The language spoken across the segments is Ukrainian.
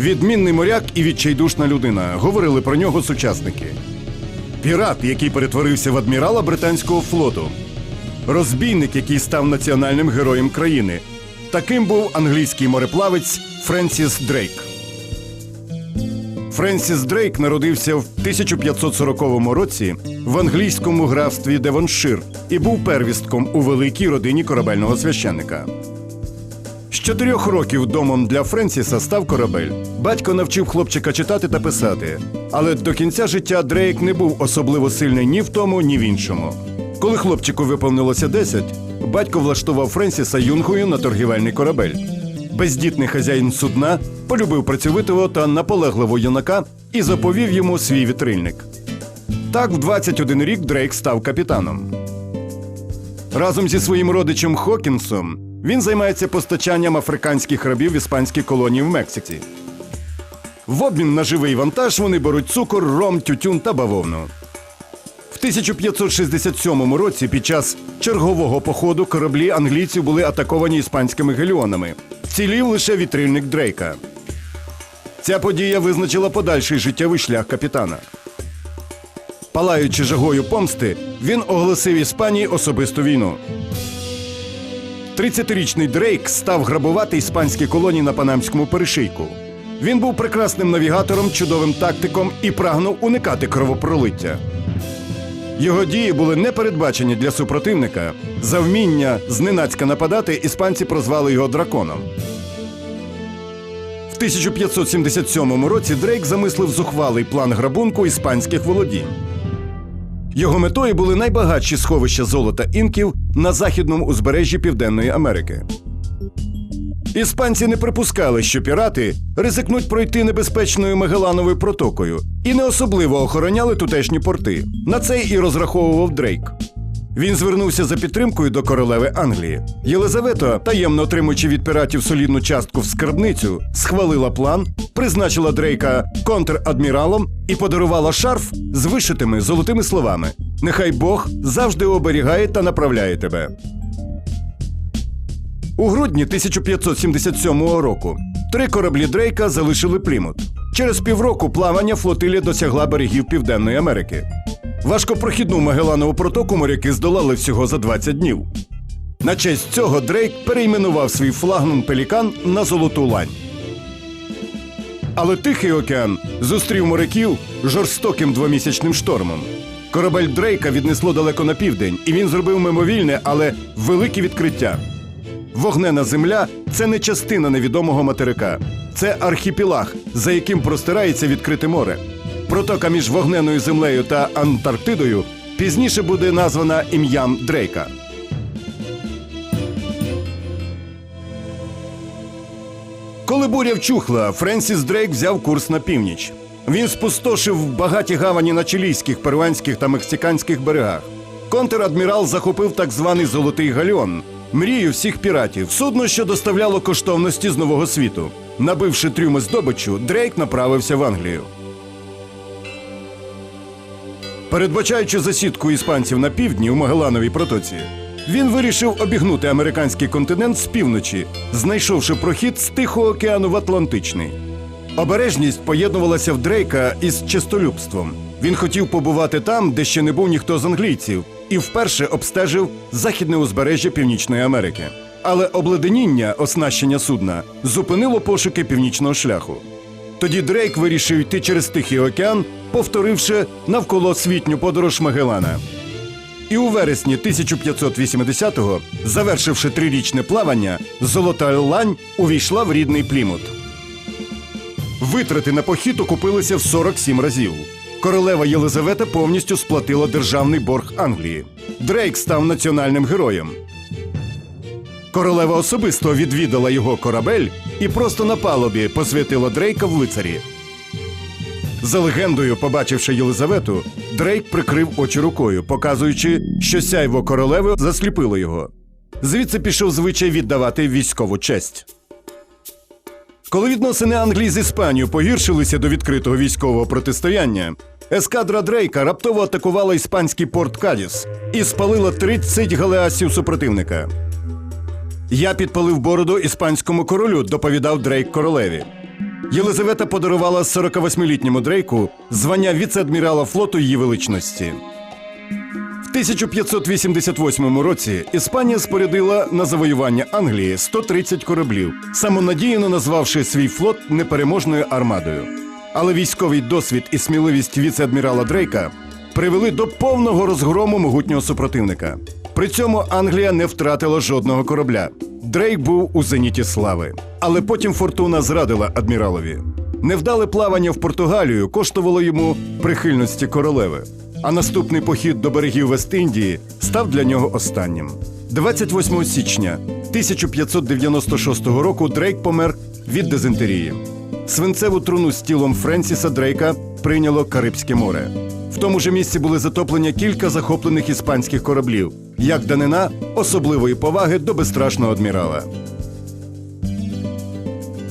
Відмінний моряк і відчайдушна людина. Говорили про нього сучасники. Пірат, який перетворився в адмірала британського флоту. Розбійник, який став національним героєм країни. Таким був англійський мореплавець Френсіс Дрейк. Френсіс Дрейк народився в 1540 році в англійському графстві Девоншир і був первістком у великій родині корабельного священника. Чотирьох років домом для Френсіса став корабель. Батько навчив хлопчика читати та писати, але до кінця життя Дрейк не був особливо сильний ні в тому, ні в іншому. Коли хлопчику виповнилося 10, батько влаштував Френсіса юнгою на торгівельний корабель. Бездітний хазяїн судна полюбив працьовитого та наполегливого юнака і заповів йому свій вітрильник. Так, в 21 рік Дрейк став капітаном. Разом зі своїм родичем Хокінсом він займається постачанням африканських рабів в іспанські колонії в Мексиці. В обмін на живий вантаж вони беруть цукор, ром, тютюн та бавовну. В 1567 році під час чергового походу кораблі англійців були атаковані іспанськими геліонами. Вцілів лише вітрильник Дрейка. Ця подія визначила подальший життєвий шлях капітана. Палаючи жагою помсти, він оголосив Іспанії особисту війну. 30-річний Дрейк став грабувати іспанські колонії на Панамському перешийку. Він був прекрасним навігатором, чудовим тактиком і прагнув уникати кровопролиття. Його дії були непередбачені для супротивника. За вміння зненацька нападати іспанці прозвали його драконом. В 1577 році Дрейк замислив зухвалий план грабунку іспанських володінь. Його метою були найбагатші сховища золота інків на західному узбережжі Південної Америки. Іспанці не припускали, що пірати ризикнуть пройти небезпечною Магелановою протокою і не особливо охороняли тутешні порти. На це і розраховував Дрейк. Він звернувся за підтримкою до королеви Англії. Єлизавета, таємно отримуючи від піратів солідну частку в скарбницю, схвалила план, призначила Дрейка контр-адміралом і подарувала шарф з вишитими золотими словами: Нехай Бог завжди оберігає та направляє тебе. У грудні 1577 року три кораблі Дрейка залишили Плімут. Через півроку плавання флотилія досягла берегів Південної Америки. Важкопрохідну Магеланову протоку моряки здолали всього за 20 днів. На честь цього Дрейк перейменував свій флагман Пелікан на Золоту Лань. Але Тихий океан зустрів моряків жорстоким двомісячним штормом. Корабель Дрейка віднесло далеко на південь, і він зробив мимовільне, але велике відкриття. Вогнена земля це не частина невідомого материка, це архіпелаг, за яким простирається відкрите море. Протока між вогненою землею та Антарктидою пізніше буде названа ім'ям Дрейка. Коли буря вчухла, Френсіс Дрейк взяв курс на північ. Він спустошив багаті гавані на чилійських, перуанських та мексиканських берегах. Контр-адмірал захопив так званий Золотий Гальон мрію всіх піратів, судно, що доставляло коштовності з нового світу. Набивши трюми здобичу, Дрейк направився в Англію. Передбачаючи засідку іспанців на півдні у Магелановій протоці, він вирішив обігнути американський континент з півночі, знайшовши прохід з Тихого океану в Атлантичний. Обережність поєднувалася в Дрейка із чистолюбством. Він хотів побувати там, де ще не був ніхто з англійців, і вперше обстежив західне узбережжя Північної Америки. Але обледеніння оснащення судна зупинило пошуки північного шляху. Тоді Дрейк вирішив йти через Тихий океан, повторивши навколосвітню подорож Магеллана. І у вересні 1580-го, завершивши трирічне плавання, Золота Лань увійшла в рідний Плімут. Витрати на похід окупилися в 47 разів. Королева Єлизавета повністю сплатила державний борг Англії. Дрейк став національним героєм. Королева особисто відвідала його корабель і просто на палубі посвятила Дрейка в лицарі. За легендою, побачивши Єлизавету, Дрейк прикрив очі рукою, показуючи, що сяйво королеви засліпило його. Звідси пішов звичай віддавати військову честь. Коли відносини Англії з Іспанією погіршилися до відкритого військового протистояння, ескадра Дрейка раптово атакувала іспанський порт Кадіс і спалила 30 галеасів супротивника. Я підпалив бороду іспанському королю, доповідав Дрейк королеві. Єлизавета подарувала 48-літньому Дрейку звання віце-адмірала флоту її величності. В 1588 році Іспанія спорядила на завоювання Англії 130 кораблів, самонадіяно назвавши свій флот непереможною армадою. Але військовий досвід і сміливість віце-адмірала Дрейка привели до повного розгрому могутнього супротивника. При цьому Англія не втратила жодного корабля. Дрейк був у зеніті слави. Але потім фортуна зрадила адміралові. Невдале плавання в Португалію коштувало йому прихильності королеви. А наступний похід до берегів Вест-Індії став для нього останнім. 28 січня 1596 року Дрейк помер від дизентерії. Свинцеву труну з тілом Френсіса Дрейка прийняло Карибське море. В тому ж місці були затоплені кілька захоплених іспанських кораблів, як данина особливої поваги до безстрашного адмірала.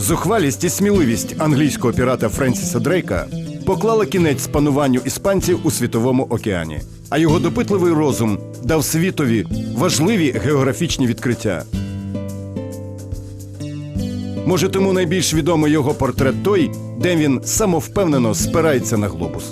Зухвалість і сміливість англійського пірата Френсіса Дрейка поклала кінець пануванню іспанців у світовому океані, а його допитливий розум дав світові важливі географічні відкриття. Може, тому найбільш відомий його портрет той, де він самовпевнено спирається на глобус.